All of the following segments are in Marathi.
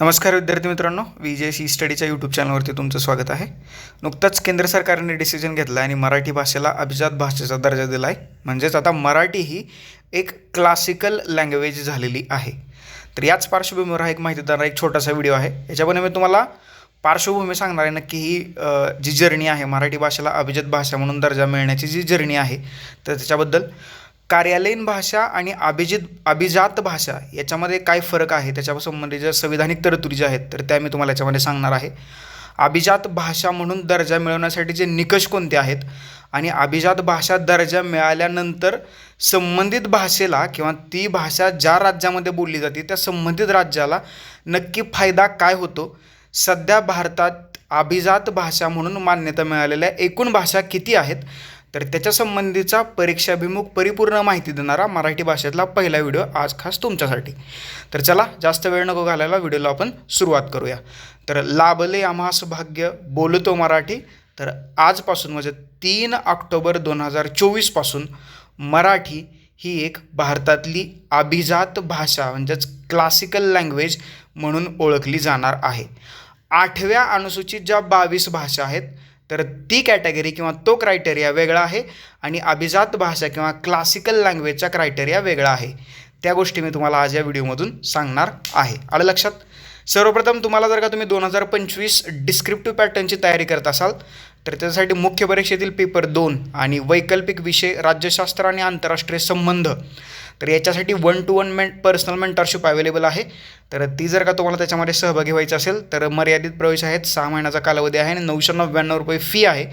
नमस्कार विद्यार्थी मित्रांनो वि जे सी स्टडीच्या यूट्यूब चॅनलवरती तुमचं स्वागत आहे. नुकतंच केंद्र सरकारने डिसिजन घेतला आणि मराठी भाषेला अभिजात भाषेचा दर्जा दिला आहे म्हणजेच आता मराठी ही एक क्लासिकल लँग्वेज झालेली आहे. तर याच पार्श्वभूमीवर हा एक माहितीदार एक छोटासा व्हिडिओ आहे. याच्यामध्ये मी तुम्हाला पार्श्वभूमी सांगणार आहे. नक्की ही जी जर्नी आहे मराठी भाषेला अभिजात भाषा म्हणून दर्जा मिळण्याची जी जर्नी आहे तर त्याच्याबद्दल कार्यालयीन भाषा आणि अभिजित अभिजात भाषा याच्यामध्ये काय फरक आहे? त्याच्या ज्या संविधानिक तरतुदी ज्या आहेत तर त्या मी तुम्हाला याच्यामध्ये सांगणार आहे. अभिजात भाषा म्हणून दर्जा मिळवण्यासाठी जे निकष कोणते आहेत? आणि अभिजात भाषा दर्जा मिळाल्यानंतर संबंधित भाषेला किंवा ती भाषा ज्या राज्यामध्ये बोलली जाते त्या संबंधित राज्याला नक्की फायदा काय होतो? सध्या भारतात अभिजात भाषा म्हणून मान्यता मिळालेल्या एकूण भाषा किती आहेत? तर त्याच्या संबंधीचा परीक्षाभिमुख परिपूर्ण माहिती देणारा मराठी भाषेतला पहिला व्हिडिओ आज खास तुमच्यासाठी. तर चला जास्त वेळ नको घालायला व्हिडिओला आपण सुरुवात करूया. तर लाभले आम्हास भाग्य बोलतो मराठी. तर आजपासून म्हणजे तीन ऑक्टोबर दोन हजार चोवीसपासून मराठी ही एक भारतातली अभिजात भाषा म्हणजेच क्लासिकल लँग्वेज म्हणून ओळखली जाणार आहे. आठव्या अनुसूचित ज्या बावीस भाषा आहेत तर ती कॅटेगरी किंवा तो क्रायटेरिया वेगळा आहे आणि अभिजात भाषा किंवा क्लासिकल लँग्वेजचा क्रायटेरिया वेगळा आहे. त्या गोष्टी मी तुम्हाला आज या व्हिडिओमधून सांगणार आहे. आलं लक्षात? सर्वप्रथम तुम्हाला जर का तुम्ही दोन हजार पंचवीस डिस्क्रिप्टिव्ह पॅटर्नची तयारी करत असाल तर त्यासाठी मुख्य परीक्षेतील पेपर दोन आणि वैकल्पिक विषय राज्यशास्त्र आणि आंतरराष्ट्रीय संबंध. तर याच्यासाठी वन टू वन मेंट पर्सनल मेंटरशिप अवेलेबल आहे. तर ती जर का तुम्हाला त्याच्यामध्ये सहभागी व्हायचं असेल तर मर्यादित प्रवेश आहेत सहा महिन्याचा कालावधी आहे आणि नऊशे नव्याण्णव रुपये फी आहे.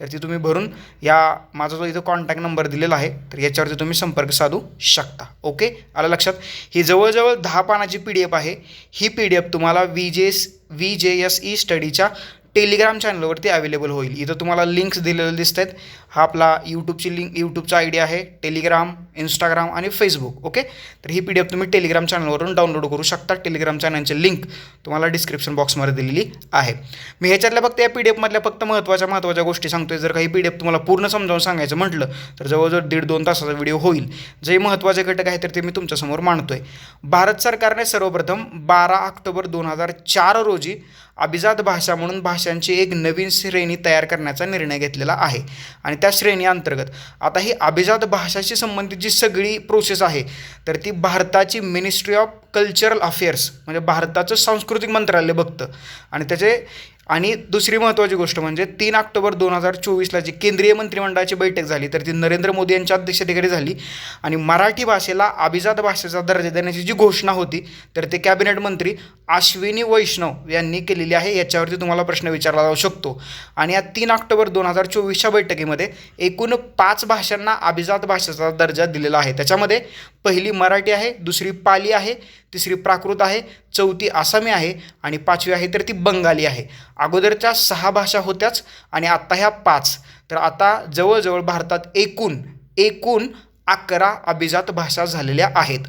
तर ती तुम्ही भरून या माझा जो इथं कॉन्टॅक्ट नंबर दिलेला आहे तर याच्यावरती तुम्ही संपर्क साधू शकता. ओके आलं लक्षात? ही जवळजवळ दहा पानाची पी डी एफ आहे. ही पी डी एफ तुम्हाला V J S V J S E स्टडीच्या Telegram चॅनलवरती अवेलेबल होईल. इथं तुम्हाला लिंक्स दिलेले दिसत आहेत हा आपला यूट्यूबची लिंक यूट्यूबचा आय डी आहे टेलिग्राम इंस्टाग्राम आणि फेसबुक ओके तर ही पी डी एफ तुम्ही टेलिग्राम चॅनलवरून डाउनलोड करू शकता. टेलिग्राम चॅनलची लिंक तुम्हाला डिस्क्रिप्शन बॉक्समध्ये दिलेली आहे. मी ह्याच्यातल्या फक्त या पी डी एफमधल्या फक्त महत्त्वाच्या महत्त्वाच्या गोष्टी सांगतोय. जर काही पी डी एफ तुम्हाला पूर्ण समजावून सांगायचं म्हटलं तर जवळजवळ दीड दोन तासाचा व्हिडिओ होईल. जे महत्त्वाचे घटक आहे तर ते मी तुमच्यासमोर मांडतोय. भारत सरकारने सर्वप्रथम बारा ऑक्टोबर दोन हजार चार रोजी अभिजात भाषा म्हणून भाषांची एक नवीन श्रेणी तयार करण्याचा निर्णय घेतलेला आहे. आणि त्या श्रेणी अंतर्गत. आता ही अभिजात भाषाशी संबंधित जी सगळी प्रोसेस आहे तर ती भारताची मिनिस्ट्री ऑफ कल्चरल अफेअर्स म्हणजे भारताचं सांस्कृतिक मंत्रालय बघतं. आणि त्याचे आणि दुसरी महत्त्वाची गोष्ट म्हणजे तीन ऑक्टोबर दोन हजार चोवीसला जी केंद्रीय मंत्रिमंडळाची बैठक झाली तर ती नरेंद्र मोदी यांच्या अध्यक्षतेखाली झाली. आणि मराठी भाषेला अभिजात भाषेचा दर्जा देण्याची जी घोषणा होती तर ते कॅबिनेट मंत्री अश्विनी वैष्णव यांनी केलेली आहे. याच्यावरती तुम्हाला प्रश्न विचारला जाऊ शकतो. आणि या तीन ऑक्टोबर दोन हजार चोवीसच्या बैठकीमध्ये एकूण पाच भाषांना अभिजात भाषेचा दर्जा दिलेला आहे. त्याच्यामध्ये पहिली मराठी आहे दुसरी पाली आहे तिसरी प्राकृत आहे चौथी आसामी आहे आणि पाचवी आहे तर ती बंगाली आहे. अगोदरच्या सहा भाषा होत्याच आणि आत्ता ह्या पाच. तर आता जवळजवळ भारतात एकूण एकूण अकरा अभिजात भाषा झालेल्या आहेत.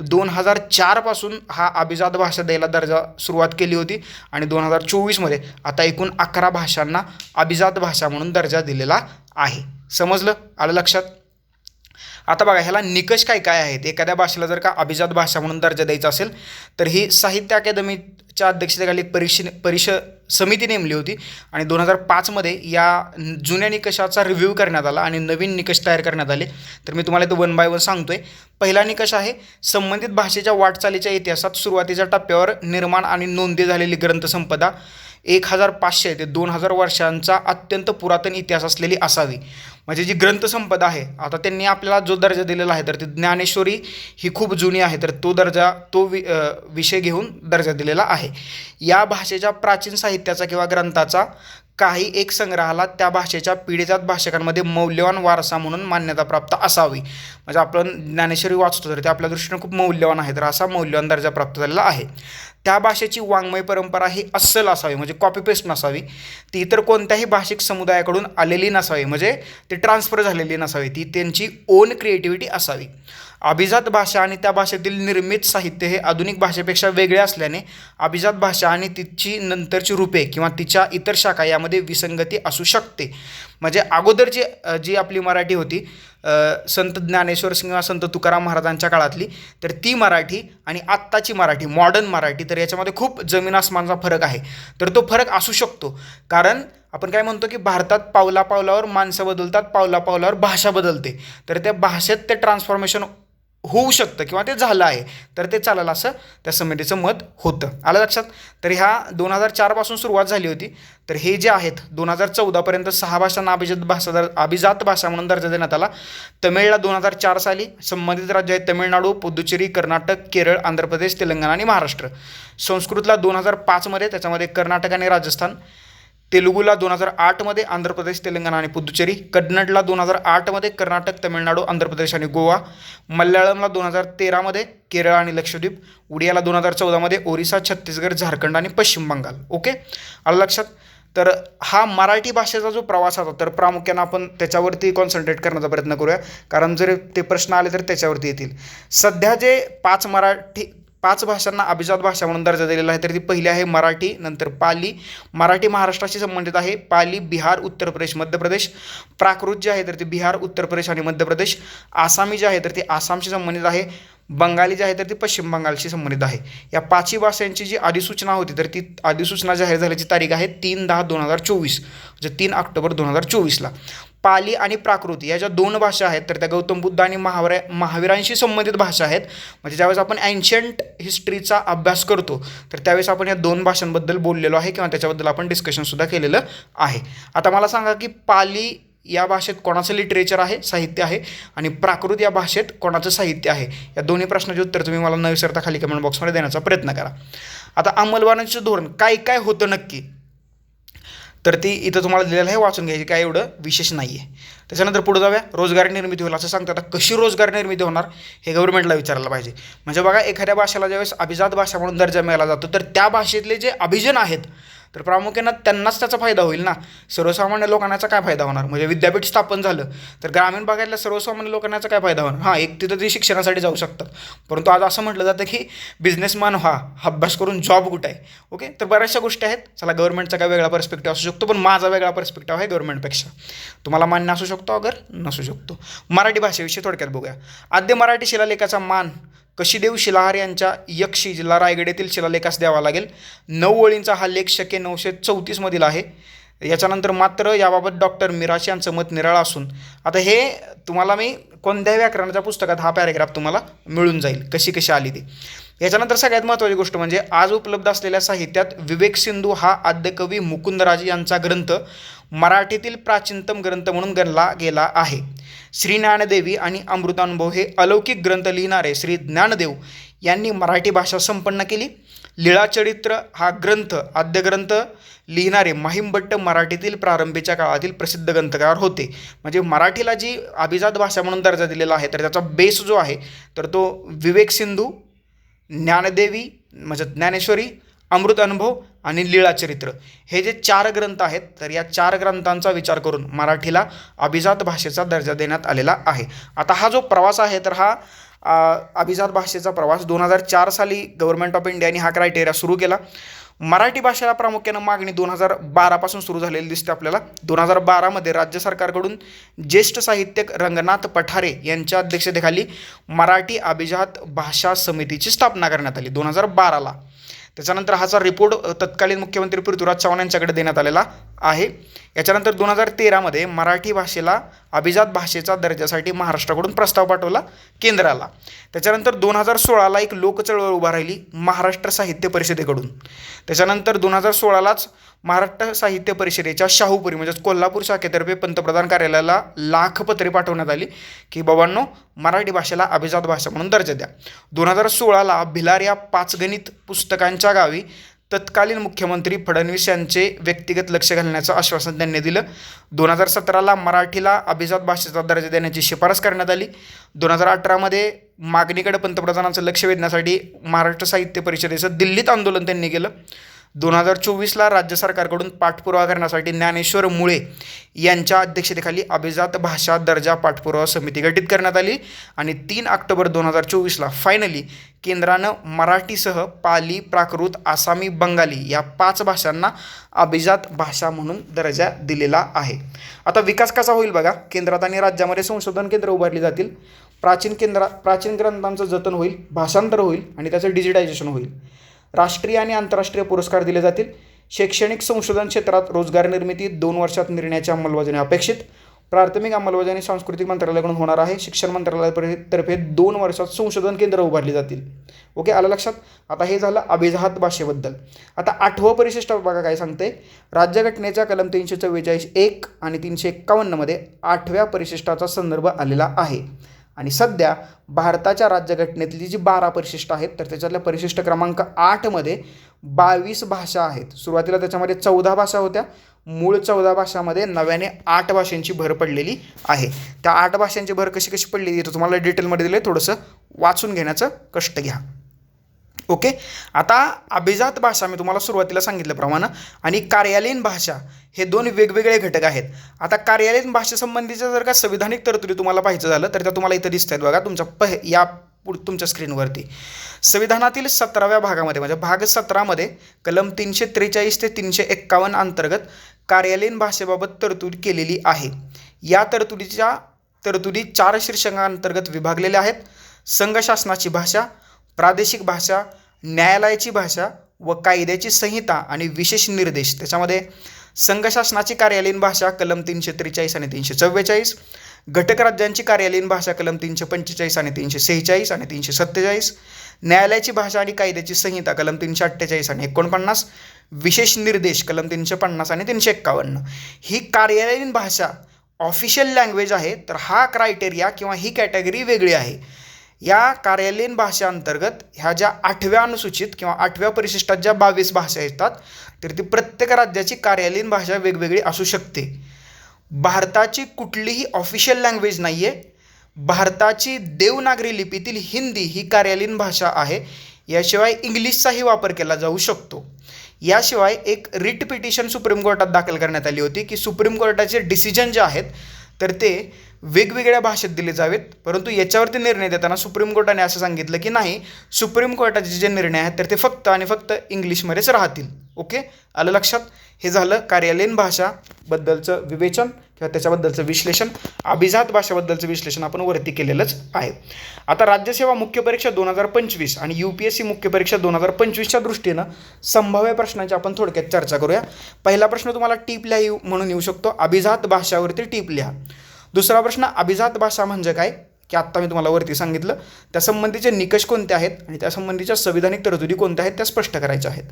दोन हजार चारपासून हा अभिजात भाषा द्यायला दर्जा सुरुवात केली होती आणि दोन हजार चोवीसमध्ये आता एकूण अकरा भाषांना अभिजात भाषा म्हणून दर्जा दिलेला आहे. समजलं? आलं लक्षात? आता बघा ह्याला निकष काय काय आहेत? एखाद्या भाषेला जर का अभिजात भाषा म्हणून दर्जा द्यायचा असेल तर ही साहित्य अकादमीच्या अध्यक्षतेखाली एक परिष समिती नेमली होती आणि दोन हजार पाचमध्ये या जुन्या निकषाचा रिव्ह्यू करण्यात आला आणि नवीन निकष तयार करण्यात आले. तर मी तुम्हाला इथं वन बाय वन सांगतो आहे पहिला निकष आहे संबंधित भाषेच्या वाटचालीच्या इतिहासात सुरुवातीच्या टप्प्यावर निर्माण आणि नोंदी झालेली ग्रंथसंपदा एक हजार पाचशे ते दोन हजार वर्षांचा अत्यंत पुरातन इतिहास असलेली असावी. म्हणजे जी ग्रंथसंपदा आहे आता त्यांनी आपल्याला जो दर्जा दिलेला आहे तर ती ज्ञानेश्वरी ही खूप जुनी आहे तर तो दर्जा तो वि विषय घेऊन दर्जा दिलेला आहे. या भाषेच्या प्राचीन साहित्याचा किंवा ग्रंथाचा काही एक संग्रहाला त्या भाषेच्या पिढीजात भाषकांमध्ये मौल्यवान वारसा म्हणून मान्यता प्राप्त असावी. म्हणजे आपण ज्ञानेश्वरी वाचतो तर ते आपल्या दृष्टीने खूप मौल्यवान आहे तर असा मौल्यवान दर्जा प्राप्त झालेला आहे. त्या भाषेची वाङ्मय परंपरा ही अस्सल असावी म्हणजे कॉपी पेस्ट नसावी. ती इतर कोणत्याही भाषिक समुदायाकडून आलेली नसावी म्हणजे ती ट्रान्सफर झालेली नसावी. ती त्यांची ओन क्रिएटिव्हिटी असावी. अभिजात भाषा आणि त्या भाषेतील निर्मित साहित्य हे आधुनिक भाषेपेक्षा वेगळे असल्याने अभिजात भाषा आणि तिची नंतरची रूपे किंवा तिच्या इतर शाखा यामध्ये विसंगती असू शकते. म्हणजे अगोदरची जी जी आपली मराठी होती संत ज्ञानेश्वर किंवा संत तुकाराम महाराजांच्या काळातली तर ती मराठी आणि आत्ताची मराठी मॉडर्न मराठी तर याच्यामध्ये खूप जमीन आसमानचा फरक आहे. तर तो फरक असू शकतो. कारण आपण काय म्हणतो की भारतात पावला पावलावर माणसं बदलतात पावला पावलावर भाषा बदलते. तर त्या भाषेत ते ट्रान्सफॉर्मेशन होऊ शकतं किंवा ते झालं आहे तर ते चालेल असं त्या समितीचं मत होतं. आलं लक्षात? तर ह्या दोन हजार चारपासून सुरुवात झाली होती. तर हे जे आहेत दोन हजार चौदापर्यंत सहा भाषांना अभिजात भाषा दर अभिजात भाषा म्हणून दर्जा देण्यात आला. तमिळला दोन हजार चार साली संबंधित राज्य आहे तमिळनाडू पुदुचेरी कर्नाटक केरळ आंध्र प्रदेश तेलंगणा आणि महाराष्ट्र. संस्कृतला दोन हजार पाचमध्ये त्याच्यामध्ये कर्नाटक आणि राजस्थान. तेलुगूला दोन हजार आठमध्ये आंध्र प्रदेश तेलंगणा आणि पुदुचेरी कन्नडला दोन हजार आठमध्ये कर्नाटक तमिळनाडू आंध्र प्रदेश आणि गोवा मल्याळमला दोन हजार तेरामध्ये केरळ आणि लक्षद्वीप उडियाला दोन हजार चौदामध्ये ओरिसा छत्तीसगड झारखंड आणि पश्चिम बंगाल. ओके? आलं लक्षात? तर हा मराठी भाषेचा जो प्रवास होता तर प्रामुख्यानं आपण त्याच्यावरती कॉन्सन्ट्रेट करण्याचा प्रयत्न करूया. कारण जर ते प्रश्न आले तर त्याच्यावरती येतील. सध्या जे पाच मराठी पाच भाषांना अभिजात भाषा म्हणून दर्जा दिलेला आहे. तर ती पहिली आहे मराठी नंतर पाली. मराठी महाराष्ट्राशी संबंधित आहे. पाली बिहार उत्तर प्रदेश मध्य प्रदेश. प्राकृत जे आहे तर ते बिहार उत्तर प्रदेश आणि मध्य प्रदेश. आसामी जे आहे तर ते आसामशी संबंधित आहे. बंगाली जे आहे तर ती पश्चिम बंगालशी संबंधित आहे. या पाचही भाषांची जी अधिसूचना होती तर ती अधिसूचना जाहीर झाल्याची तारीख आहे तीन दहा दोन हजार चोवीस. म्हणजे तीन ऑक्टोबर दोन हजार चोवीसला पाली आणि प्राकृत या ज्या दोन भाषा आहेत तर त्या गौतम बुद्ध आणि महावरा महावीरांशी संबंधित भाषा आहेत. म्हणजे ज्यावेळेस आपण अँशंट हिस्ट्रीचा अभ्यास करतो तर त्यावेळेस आपण या दोन भाषांबद्दल बोललेलो आहे किंवा त्याच्याबद्दल आपण डिस्कशनसुद्धा केलेलं आहे. आता मला सांगा की पाली या भाषेत कोणाचं लिटरेचर आहे साहित्य आहे? आणि प्राकृत या भाषेत कोणाचं साहित्य आहे? या दोन्ही प्रश्नाचे उत्तर तुम्ही मला न विसरता खाली कमेंट बॉक्समध्ये देण्याचा प्रयत्न करा. आता अंमलबजावणीचं धोरण काय काय होतं नक्की? तर ती इथं तुम्हाला दिलेलं आहे वाचून घ्यायची काय एवढं विशेष नाही आहे त्याच्यानंतर पुढे जाऊया रोजगार निर्मिती होईल असं सांगतात. आता कशी रोजगार निर्मिती होणार हे गव्हर्नमेंटला विचारायला पाहिजे. म्हणजे बघा एखाद्या भाषेला ज्यावेळेस अभिजात भाषा म्हणून दर्जा मिळाला जातो तर त्या भाषेतले जे अभिजन आहेत तर प्रामुख्यानं त्यांनाच त्याचा फायदा होईल ना. सर्वसामान्य लोकांनाचा काय फायदा होणार? म्हणजे विद्यापीठ स्थापन झालं तर ग्रामीण भागातल्या सर्वसामान्य लोकांनाचा काय फायदा होणार? हां एक तिथं ते शिक्षणासाठी जाऊ शकतात. परंतु आज असं म्हटलं जातं की बिझनेसमॅन हा अभ्यास करून जॉब कुठं आहे? ओके तर बऱ्याचशा गोष्टी आहेत. चला गव्हर्नमेंटचा काय वेगळा पर्स्पेक्टिव्ह असू शकतो पण माझा वेगळा पर्स्पेक्टिव्ह आहे गव्हर्नमेंटपेक्षा तुम्हाला मान्य असू शकतो अगर नसू शकतो. मराठी भाषेविषयी थोडक्यात बघूया. आद्य मराठी शिलालेखाचा मान कशीदेव शिलाहार यांच्या यक्षी जिल्हा रायगड येथील शिलालेखास द्यावा लागेल. नऊ ओळींचा हा लेख शके नऊशे चौतीसमधील आहे. याच्यानंतर मात्र याबाबत डॉक्टर मिराश यांचं मत निराळं असून आता हे तुम्हाला मी कोणत्याही व्याकरणाच्या पुस्तकात हा पॅरेग्राफ तुम्हाला मिळून जाईल कशी कशी आली ती. याच्यानंतर सगळ्यात महत्त्वाची गोष्ट म्हणजे आज उपलब्ध असलेल्या साहित्यात विवेक सिंधू हा आद्यकवी मुकुंदराज यांचा ग्रंथ मराठीतील प्राचीनतम ग्रंथ म्हणून गणला गेला आहे. श्री ज्ञानदेवी आणि अमृतानुभव हे अलौकिक ग्रंथ लिहिणारे श्री ज्ञानदेव यांनी मराठी भाषा संपन्न केली. लीळाचरित्र हा ग्रंथ आद्य ग्रंथ लिहिणारे माहीमभट्ट मराठीतील प्रारंभीच्या काळातील प्रसिद्ध ग्रंथकार होते. म्हणजे मराठीला जी अभिजात भाषा म्हणून दर्जा दिलेला आहे तर त्याचा बेस जो आहे तर तो विवेक सिंधू ज्ञानदेवी म्हणजे ज्ञानेश्वरी अमृत अनुभव आणि लीळाचरित्र. हे जे चार ग्रंथ आहेत तर या चार ग्रंथांचा विचार करून मराठीला अभिजात भाषेचा दर्जा देण्यात आलेला आहे. आता हा जो प्रवास आहे तर हा अभिजात भाषेचा प्रवास. दोन हजार चार साली गव्हर्नमेंट ऑफ इंडियाने हा क्रायटेरिया सुरू केला. मराठी भाषेला प्रामुख्यानं मागणी दोन हजार बारापासून सुरू झालेली दिसते आपल्याला. दोन हजार बारामध्ये राज्य सरकारकडून ज्येष्ठ साहित्यक रंगनाथ पठारे यांच्या अध्यक्षतेखाली मराठी अभिजात भाषा समितीची स्थापना करण्यात आली दोन हजार बाराला त्याच्यानंतर हाचा रिपोर्ट तत्कालीन मुख्यमंत्री पृथ्वीराज चव्हाण यांच्याकडे देण्यात आलेला आहे. याच्यानंतर दोन हजार तेरामध्ये मराठी भाषेला अभिजात भाषेचा दर्जासाठी महाराष्ट्राकडून प्रस्ताव पाठवला केंद्राला. त्याच्यानंतर दोन हजार सोळाला एक लोकचळवळ उभा राहिली महाराष्ट्र साहित्य परिषदेकडून. त्याच्यानंतर दोन हजार सोळालाच महाराष्ट्र साहित्य परिषदेच्या शाहूपुरी म्हणजेच कोल्हापूर शाखेतर्फे पंतप्रधान कार्यालयाला लाख पत्रे पाठवण्यात आली की बाबांनो मराठी भाषेला अभिजात भाषा म्हणून दर्जा द्या. दोन हजार सोळाला भिलार या पाचगणित पुस्तकांच्या गावी तत्कालीन मुख्यमंत्री फडणवीस यांचे व्यक्तिगत लक्ष घालण्याचं आश्वासन त्यांनी दिलं. दोन हजार सतराला मराठीला अभिजात भाषेचा दर्जा देण्याची शिफारस करण्यात आली. दोन हजार अठरामध्ये मागणीकडे पंतप्रधानांचं लक्ष वेधण्यासाठी महाराष्ट्र साहित्य परिषदेचं दिल्लीत आंदोलन त्यांनी केलं. दोन हजार चोवीसला राज्य सरकारकडून पाठपुरावा करण्यासाठी ज्ञानेश्वर मुळे यांच्या अध्यक्षतेखाली अभिजात भाषा दर्जा पाठपुरावा समिती गठीत करण्यात आली आणि तीन ऑक्टोबर दोन हजार चोवीसला फायनली केंद्रानं मराठीसह पाली प्राकृत आसामी बंगाली या पाच भाषांना अभिजात भाषा म्हणून दर्जा दिलेला आहे. आता विकास कसा होईल बघा. केंद्रात आणि राज्यामध्ये संशोधन केंद्र उभारली जातील. प्राचीन केंद्रा प्राचीन ग्रंथांचं जतन होईल भाषांतर होईल आणि त्याचं डिजिटायझेशन होईल. राष्ट्रीय आणि आंतरराष्ट्रीय पुरस्कार दिले जातील. शैक्षणिक संशोधन क्षेत्रात रोजगार निर्मिती दोन वर्षात निर्णयाची अंमलबजावणी अपेक्षित. प्राथमिक अंमलबजावणी सांस्कृतिक मंत्रालयाकडून होणार आहे. शिक्षण मंत्रालयातर्फे दोन वर्षात संशोधन केंद्र उभारली जातील. ओके आलं लक्षात? आता हे झालं अभिजात भाषेबद्दल. आता आठवं परिशिष्ट बघा काय सांगते राज्यघटनेच्या कलम तीनशे चव्वेचाळीस एक आणि तीनशे एक्कावन्नमध्ये आठव्या परिशिष्टाचा संदर्भ आलेला आहे. आणि सध्या भारताच्या राज्यघटनेतली जी बारा परिशिष्ट आहेत तर त्याच्यातल्या परिशिष्ट क्रमांक आठमध्ये बावीस भाषा आहेत. सुरुवातीला त्याच्यामध्ये चौदा भाषा होत्या. मूळ चौदा भाषामध्ये नव्याने आठ भाषांची भर पडलेली आहे. त्या आठ भाषांची भर कशी कशी पडलेली तर तुम्हाला डिटेलमध्ये दिलं थोडंसं वाचून घेण्याचं कष्ट घ्या. ओके आता अभिजात भाषा मी तुम्हाला सुरुवातीला सांगितल्याप्रमाणे आणि कार्यालयीन भाषा हे दोन वेगवेगळे घटक आहेत. आता कार्यालयीन भाषेसंबंधीच्या जर का संविधानिक तरतुदी तुम्हाला पाहिजे झालं तर त्या तुम्हाला इथं दिसत आहेत बघा तुमच्या पह या पुढ तुमच्या स्क्रीनवरती संविधानातील सतराव्या भागामध्ये म्हणजे भाग सतरामध्ये कलम तीनशे त्रेचाळीस ते तीनशे एक्कावन्न अंतर्गत कार्यालयीन भाषेबाबत तरतूद केलेली आहे. या तरतुदीच्या तरतुदी चार शीर्षकांतर्गत विभागलेल्या आहेत. संघ शासनाची भाषा प्रादेशिक भाषा न्यायालयाची भाषा व कायद्याची संहिता आणि विशेष निर्देश. त्याच्यामध्ये संघशासनाची कार्यालयीन भाषा कलम तीनशे त्रेचाळीस आणि तीनशे चव्वेचाळीस. घटक राज्यांची कार्यालयीन भाषा कलम तीनशे पंचेचाळीस आणि तीनशे सेहेचाळीस आणि तीनशे सत्तेचाळीस. न्यायालयाची भाषा आणि कायद्याची संहिता कलम तीनशे अठ्ठेचाळीस आणि एकोणपन्नास. विशेष निर्देश कलम तीनशे पन्नास आणि तीनशे एक्कावन्न. ही कार्यालयीन भाषा ऑफिशियल लँग्वेज आहे तर हा क्रायटेरिया किंवा ही कॅटेगरी वेगळी आहे. या कार्यालयीन भाषांतर्गत ह्या ज्या आठव्या अनुसूचित किंवा आठव्या परिशिष्टात ज्या बावीस भाषा येतात तर ती प्रत्येक राज्याची कार्यालयीन भाषा वेगवेगळी असू शकते. भारताची कुठलीही ऑफिशियल लँग्वेज नाही आहे भारताची देवनागरी लिपीतील हिंदी ही कार्यालयीन भाषा आहे. याशिवाय इंग्लिशचाही वापर केला जाऊ शकतो. याशिवाय एक रिट पिटिशन सुप्रीम कोर्टात दाखल करण्यात आली होती की सुप्रीम कोर्टाचे डिसिजन जे आहेत तर ते वेगवेगळ्या भाषेत दिले जावेत परंतु याच्यावरती निर्णय देताना सुप्रीम कोर्टाने असं सांगितलं की नाही सुप्रीम कोर्टाचे जे निर्णय आहेत तर ते फक्त आणि फक्त इंग्लिशमध्येच राहतील. ओके? आलं लक्षात? हे झालं कार्यालयीन भाषाबद्दलचं विवेचन. किंवा त्याच्याबद्दलचं विश्लेषण अभिजात भाषेबद्दलचं विश्लेषण आपण वरती केलेलंच आहे. आता राज्यसेवा मुख्य परीक्षा दोन हजार पंचवीस आणि यू पी एस सी मुख्य परीक्षा दोन हजार पंचवीसच्या दृष्टीनं संभाव्य प्रश्नांची आपण थोडक्यात चर्चा करूया. पहिला प्रश्न तुम्हाला टीप लिहा येऊ म्हणून येऊ शकतो. अभिजात भाषावरती टीप लिहा. दुसरा प्रश्न अभिजात भाषा म्हणजे काय? की आत्ता मी तुम्हाला वरती सांगितलं. त्यासंबंधीचे निकष कोणते आहेत? आणि त्यासंबंधीच्या संविधानिक तरतुदी कोणत्या आहेत? त्या स्पष्ट करायच्या आहेत.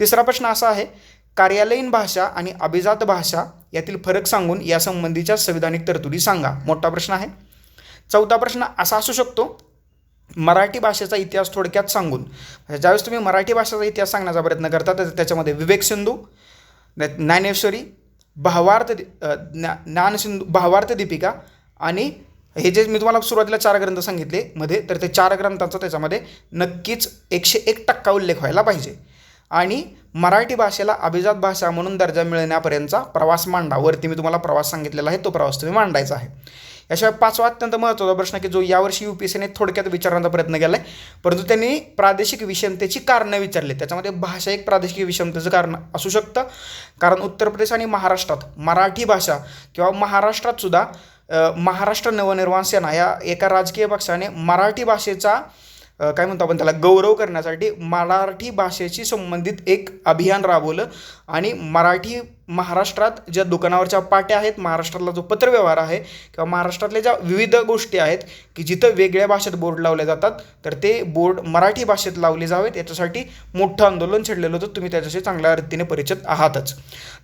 तिसरा प्रश्न असा आहे कार्यालयीन भाषा आणि अभिजात भाषा यातील फरक सांगून यासंबंधीच्या संविधानिक तरतुदी सांगा. मोठा प्रश्न आहे. चौथा प्रश्न असा असू शकतो मराठी भाषेचा इतिहास थोडक्यात सांगून. म्हणजे ज्यावेळेस तुम्ही मराठी भाषेचा इतिहास सांगण्याचा प्रयत्न करता तर त्याच्यामध्ये विवेक सिंधू ज्ञानेश्वरी भावार्थ ज्ञा ज्ञानसिंधू भावार्थ दीपिका आणि हे जे मी तुम्हाला सुरुवातीला चार ग्रंथ सांगितले मध्ये तर ते चार ग्रंथांचा त्याच्यामध्ये नक्कीच एकशे एक टक्का उल्लेख व्हायला पाहिजे. आणि मराठी भाषेला अभिजात भाषा म्हणून दर्जा मिळण्यापर्यंतचा प्रवास मांडा. वरती मी तुम्हाला प्रवास सांगितलेला आहे तो प्रवास तुम्ही मांडायचा आहे. याशिवाय पाचवा अत्यंत महत्त्वाचा प्रश्न की जो यावर्षी यू पी एस सीने थोडक्यात विचारण्याचा प्रयत्न केला आहे परंतु त्यांनी प्रादेशिक विषमतेची कारणं विचारली त्याच्यामध्ये भाषा एक प्रादेशिक विषमतेचं कारण असू शकतं. कारण उत्तर प्रदेश आणि महाराष्ट्रात मराठी भाषा किंवा महाराष्ट्रात सुद्धा महाराष्ट्र नवनिर्माण सेना या एका राजकीय पक्षाने मराठी भाषेचा काय म्हणतो आपण त्याला? गौरव करण्यासाठी मराठी भाषेशी संबंधित एक अभियान राबवलं आणि मराठी महाराष्ट्रात ज्या दुकानावरच्या पाट्या आहेत महाराष्ट्रातला जो पत्रव्यवहार आहे किंवा महाराष्ट्रातल्या ज्या विविध गोष्टी आहेत की जिथं वेगळ्या भाषेत बोर्ड लावले जातात तर ते बोर्ड मराठी भाषेत लावले जावेत. याच्यासाठी मोठं आंदोलन छेडलेलं होतं. तुम्ही त्याच्याशी चांगल्या रीतीने परिचित आहातच.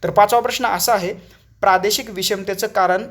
तर पाचवा प्रश्न असा आहे प्रादेशिक विषमतेचं कारण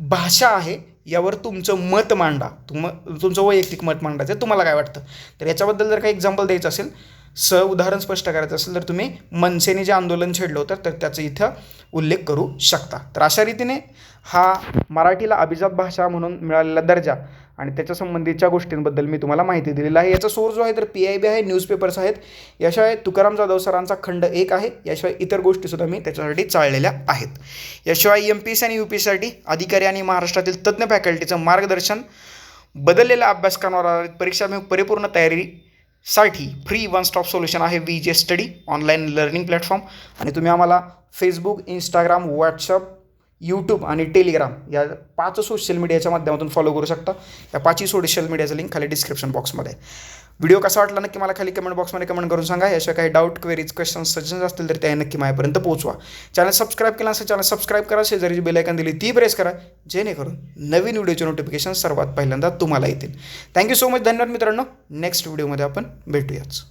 भाषा आहे यावर तुमचं मत मांडा. तुम तुमचं वैयक्तिक मत मांडायचं तुम्हाला काय वाटतं? तर याच्याबद्दल जर काही एक्झाम्पल द्यायचं असेल स उदाहरण स्पष्ट करायचं असेल तर तुम्ही मनसेने जे आंदोलन छेडलं होतं तर त्याचं इथं उल्लेख करू शकता. तर अशा रीतीने हा मराठीला अभिजात भाषा म्हणून मिळालेला दर्जा आणि त्याच्या संबंधीच्या गोष्टींबद्दल मी तुम्हाला माहिती दिलेली आहे. याचा सोर्स जो आहे तर पी आय बी आहे न्यूजपेपर्स आहेत. याशिवाय तुकाराम जाधव सरांचा खंड एक आहे. याशिवाय इतर गोष्टीसुद्धा मी त्याच्यासाठी चाललेल्या आहेत. याशिवाय एम पी एस आणि यू पी एससाठी अधिकारी आणि महाराष्ट्रातील तज्ज्ञ फॅकल्टीचं मार्गदर्शन बदललेल्या अभ्यासक्रमावर आधारित परीक्षा परिपूर्ण तयारीसाठी फ्री वन स्टॉप सोल्युशन आहे V J study online learning platform आणि तुम्ही आम्हाला फेसबुक इंस्टाग्राम व्हॉट्सअप यूट्यूब आणि टेलिग्राम या पाच सोशल मीडियाच्या माध्यमातून फॉलो करू शकता. या पाचही सोशल मीडियाचं लिंक खाली डिस्क्रिप्शन बॉक्समध्ये व्हिडिओ कसा वाटला नक्की मला खाली कमेंट बॉक्समध्ये कमेंट करून सांगा. याशिवाय काही डाऊट क्वेरीज क्वेश्चन सजेशन्स असतील तर त्या नक्की माझ्यापर्यंत पोहोचवा. चॅनल सबस्क्राईब केला असेल चॅनल सबस्क्राईब करा. शेजारी जी बेलायकन दिली ती प्रेस करा. जेणेकरून नवीन व्हिडिओचे नोटिफिकेशन सर्वात पहिल्यांदा तुम्हाला येतील. थँक्यू सो मच धन्यवाद मित्रांनो. नेक्स्ट व्हिडिओमध्ये आपण भेटूयाच